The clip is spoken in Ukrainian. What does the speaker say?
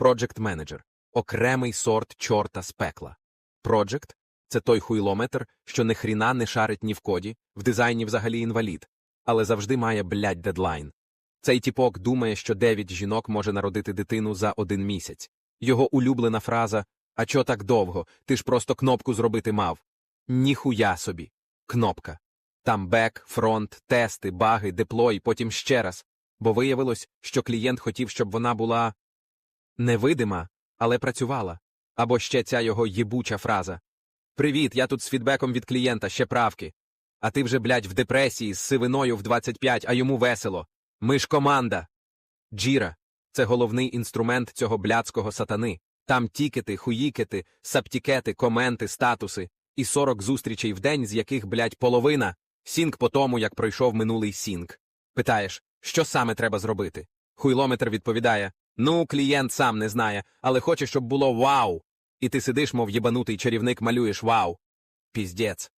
Project Manager – окремий сорт чорта з пекла. Project – це той хуйлометр, що ні хріна не шарить ні в коді, в дизайні взагалі інвалід, але завжди має, блядь, дедлайн. Цей тіпок думає, що дев'ять жінок може народити дитину за один місяць. Його улюблена фраза «А чо так довго? Ти ж просто кнопку зробити мав». Ніхуя собі. Кнопка. Там бек, фронт, тести, баги, деплой, потім ще раз. Бо виявилось, що клієнт хотів, щоб вона була невидима, але працювала. Або ще ця його єбуча фраза. Привіт, я тут з фідбеком від клієнта, ще правки. А ти вже, блядь, в депресії з сивиною в 25, а йому весело. Ми ж команда. Джіра це головний інструмент цього блядського сатани. Там тікети, хуїкети, саптікети, коменти, статуси і 40 зустрічей в день, з яких, блядь, половина сінк по тому, як пройшов минулий сінк. Питаєш, що саме треба зробити? Хуйлометр відповідає: Ну, клієнт сам не знає, але хоче, щоб було вау. І ти сидиш, мов єбанутий чарівник, малюєш вау. Піздець.